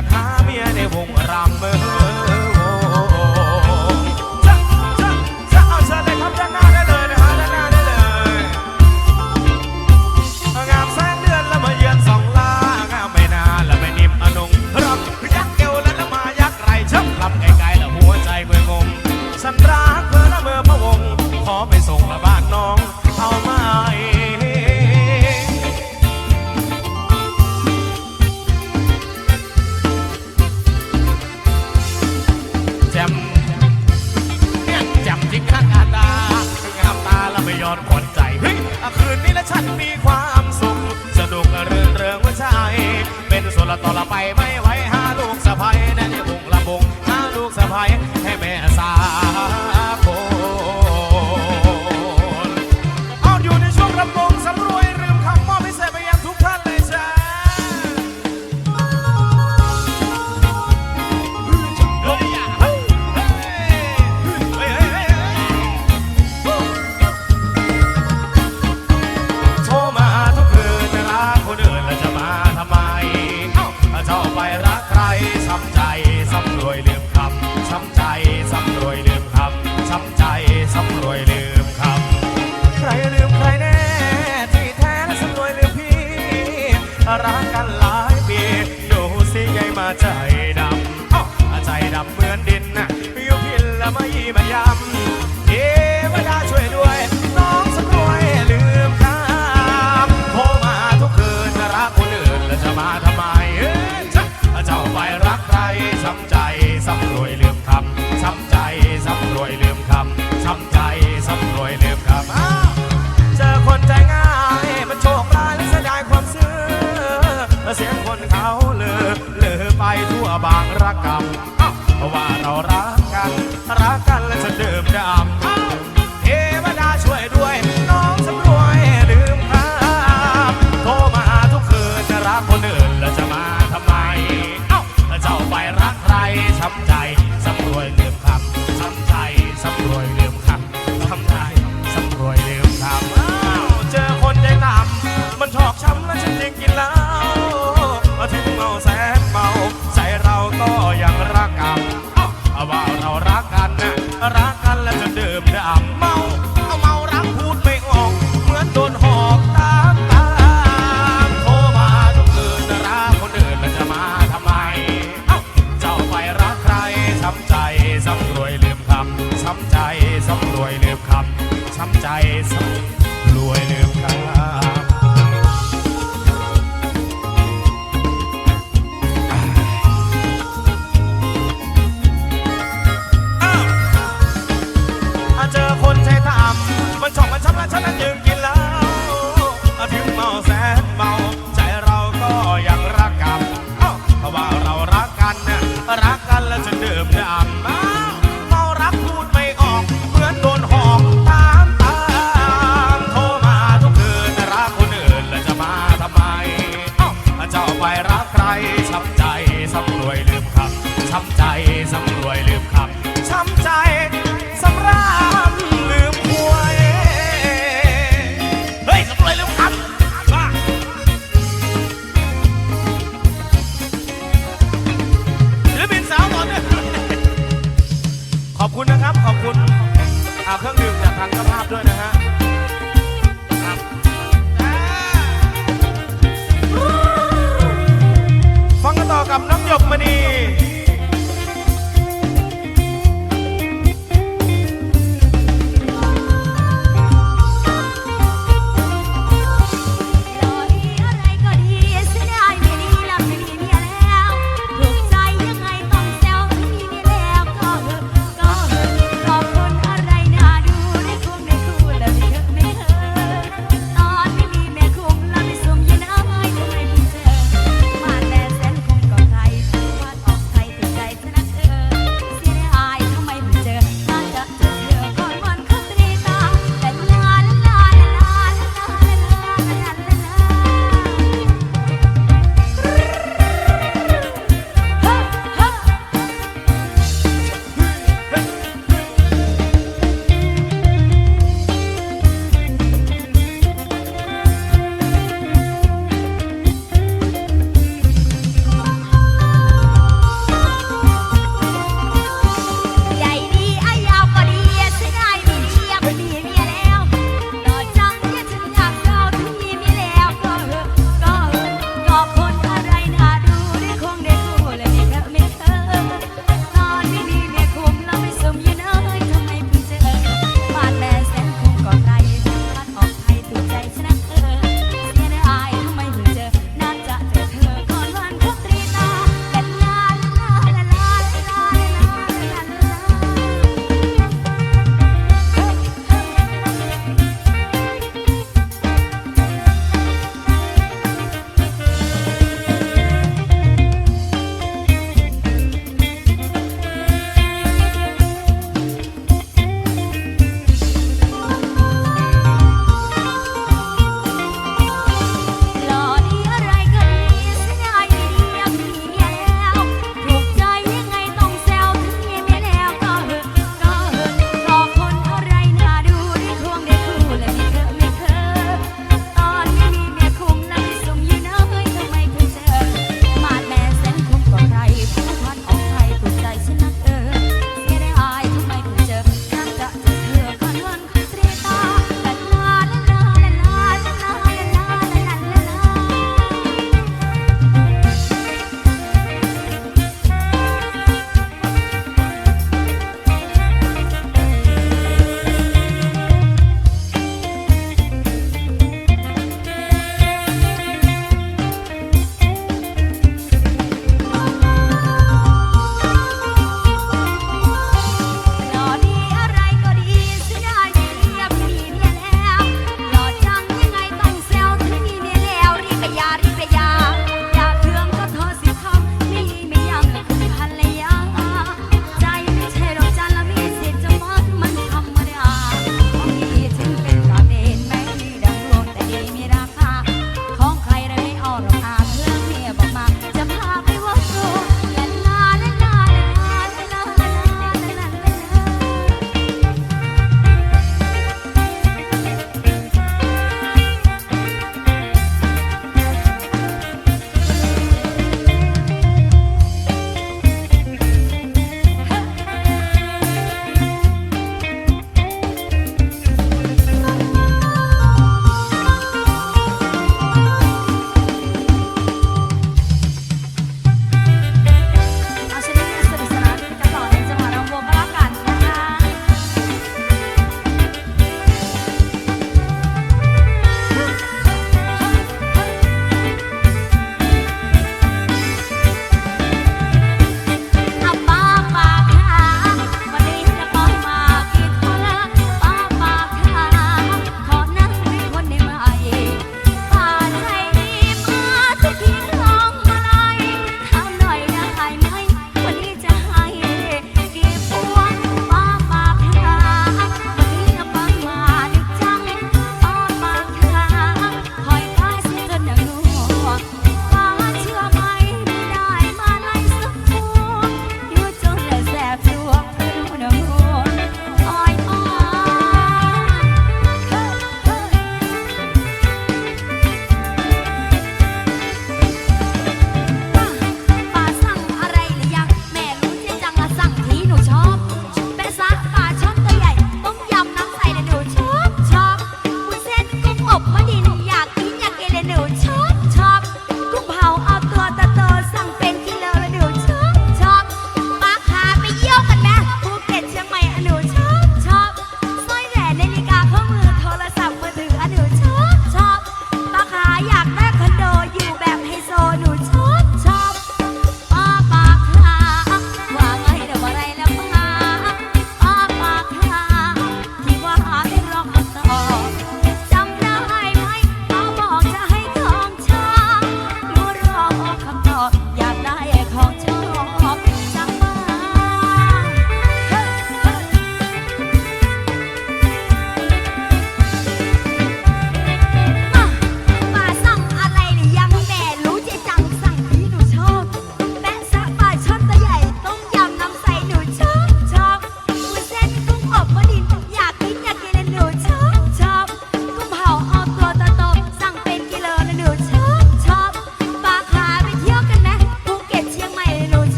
ากาเมียในวงรำเมือ คืนนี้และฉันมีความสุขสนุกเรื่องเรื่องว่าใช่เป็นส่วนละต่อละไปไม่ไหวำวเพราะว่าเรารักกัน รักกันและจะดื่มดำอ้าเทวดาช่วยด้วย น้องสำรวยดื่มครัโทรมาหาทุกคืนจะรักคนอื่นแล้วจะมาทำไมเอ้าเจ้าไปรักใครช้ำใจสำรวยลืมคำช้ำใจสำรวยลืมครับทำใจสำรวยลืมคำเจอคนใจดำมันชอบช้ำและฉันยังกินเหล้าถึงเมาแซ บคุณนะครับ ขอบคุณเอาเครื่องดื่มจากทางเจ้าภาพด้วยนะฮะฟังกันต่อกับน้ำหยกมณี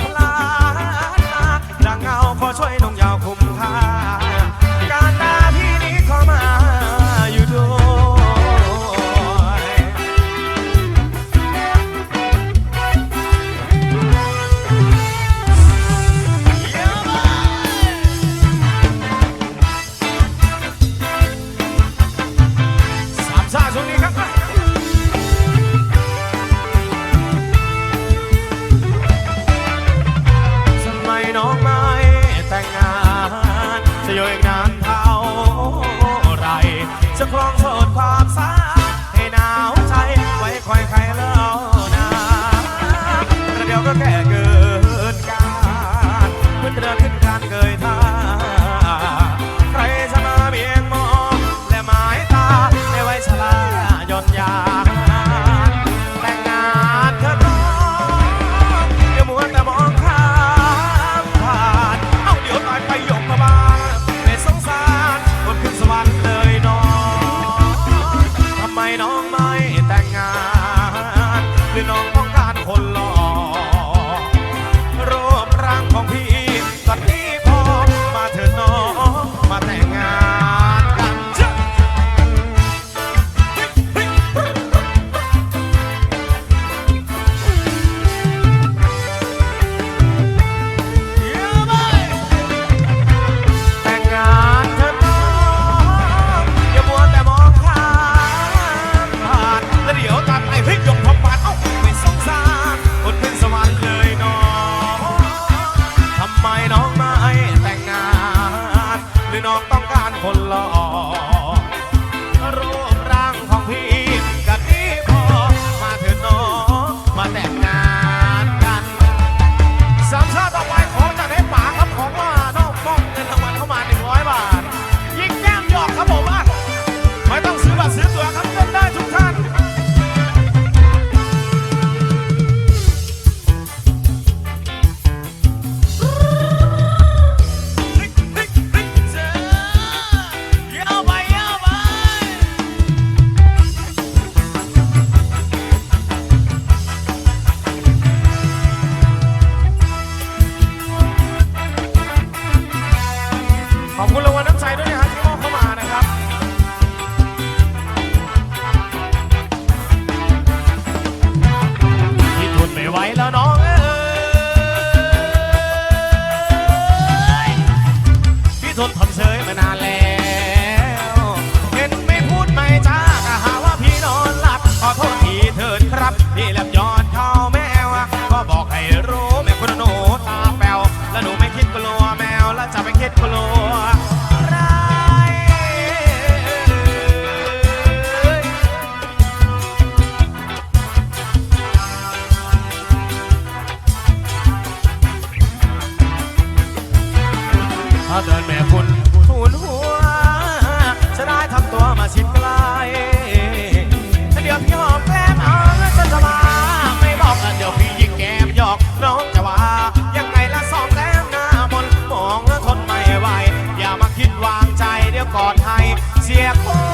คน สิ้วางใจเดี๋ยวกอดให้เสียคน